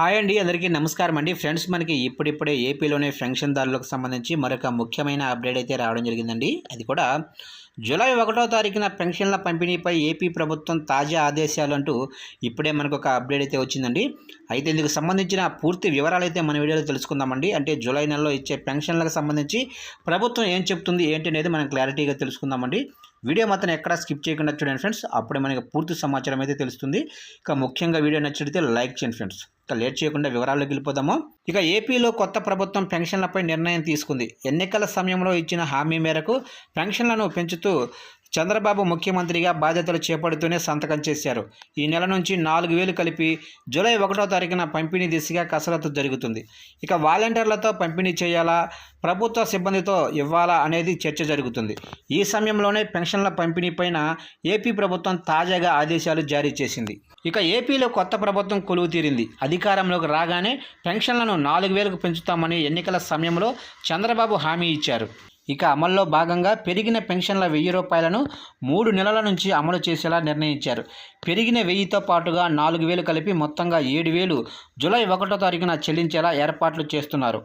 Hi అండి అందరికీ నమస్కారం అండి. ఫ్రెండ్స్ మనకి ఇప్పుడిప్పుడే ఏపీలోనే పెన్షన్దారులకు సంబంధించి మరొక ముఖ్యమైన అప్డేట్ అయితే రావడం జరిగిందండి. అది కూడా జూలై ఒకటో తారీఖున పెన్షన్ల పంపిణీపై ఏపీ ప్రభుత్వం తాజా ఆదేశాలు అంటూ ఇప్పుడే మనకు ఒక అప్డేట్ అయితే వచ్చిందండి. అయితే ఇందుకు సంబంధించిన పూర్తి వివరాలు అయితే మన వీడియోలో తెలుసుకుందామండి. అంటే జూలై నెలలో ఇచ్చే పెన్షన్లకు సంబంధించి ప్రభుత్వం ఏం చెప్తుంది ఏంటి అనేది మనం క్లారిటీగా తెలుసుకుందామండి. వీడియో మాత్రం ఎక్కడ స్కిప్ చేయకుండా చూడండి ఫ్రెండ్స్. అప్పుడే మనకి పూర్తి సమాచారం అయితే తెలుస్తుంది. ఇక ముఖ్యంగా వీడియో నచ్చితే లైక్ చేయండి ఫ్రెండ్స్. ఇక లేట్ చేయకుండా వివరాల్లోకి వెళ్ళిపోదాము. ఇక ఏపీలో కొత్త ప్రభుత్వం పెన్షన్లపై నిర్ణయం తీసుకుంది. ఎన్నికల సమయంలో ఇచ్చిన హామీ మేరకు పెన్షన్లను పెంచుతూ చంద్రబాబు ముఖ్యమంత్రిగా బాధ్యతలు చేపడుతూనే సంతకం చేశారు. ఈ నెల నుంచి నాలుగు వేలు కలిపి జూలై ఒకటో తారీఖున పంపిణీ దిశగా కసరత్తు జరుగుతుంది. ఇక వాలంటీర్లతో పంపిణీ చేయాలా ప్రభుత్వ సిబ్బందితో ఇవ్వాలా అనేది చర్చ జరుగుతుంది. ఈ సమయంలోనే పెన్షన్ల పంపిణీ పైన ఏపీ ప్రభుత్వం తాజాగా ఆదేశాలు జారీ చేసింది. ఇక ఏపీలో కొత్త ప్రభుత్వం కొలువు తీరింది అధికారంలోకి రాగానే పెన్షన్లను నాలుగు వేలకు పెంచుతామని ఎన్నికల సమయంలో చంద్రబాబు హామీ ఇచ్చారు. ఇక అమల్లో భాగంగా పెరిగిన పెన్షన్ల వెయ్యి రూపాయలను మూడు నెలల నుంచి అమలు చేసేలా నిర్ణయించారు. పెరిగిన వెయ్యితో పాటుగా నాలుగు వేలు కలిపి మొత్తంగా ఏడు వేలు జూలై ఒకటో తారీఖున చెల్లించేలా ఏర్పాట్లు చేస్తున్నారు.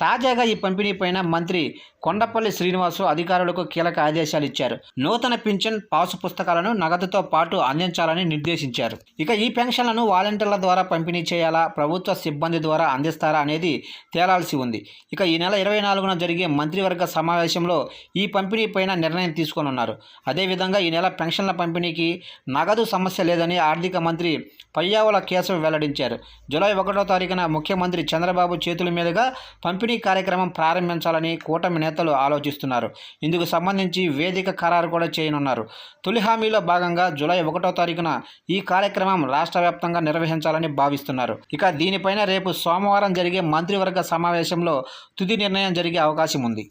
తాజాగా ఈ పంపిణీ పైన మంత్రి కొండపల్లి శ్రీనివాసు అధికారులకు కీలక ఆదేశాలు ఇచ్చారు. నూతన పింఛన్ పాసు పుస్తకాలను నగదుతో పాటు అందించాలని నిర్దేశించారు. ఇక ఈ పెన్షన్లను వాలంటీర్ల ద్వారా పంపిణీ చేయాలా ప్రభుత్వ సిబ్బంది ద్వారా అందిస్తారా అనేది తేలాల్సి ఉంది. ఇక ఈ నెల ఇరవై నాలుగున జరిగే మంత్రివర్గ సమావేశంలో ఈ పంపిణీ పైన నిర్ణయం తీసుకోనున్నారు. అదేవిధంగా ఈ నెల పెన్షన్ల పంపిణీకి నగదు సమస్య లేదని ఆర్థిక మంత్రి పయ్యావుల కేశవ్ వెల్లడించారు. జూలై ఒకటో తారీఖున ముఖ్యమంత్రి చంద్రబాబు చేతుల మీదుగా పంపిణీ కార్యక్రమం ప్రారంభించాలని కూటమి నేతలు ఆలోచిస్తున్నారు. ఇందుకు సంబంధించి వేదిక ఖరారు కూడా చేయనున్నారు. తొలి హామీలో భాగంగా జూలై ఒకటో తారీఖున ఈ కార్యక్రమం రాష్ట్ర వ్యాప్తంగా నిర్వహించాలని భావిస్తున్నారు. ఇక దీనిపైన రేపు సోమవారం జరిగే మంత్రివర్గ సమావేశంలో తుది నిర్ణయం జరిగే అవకాశం ఉంది.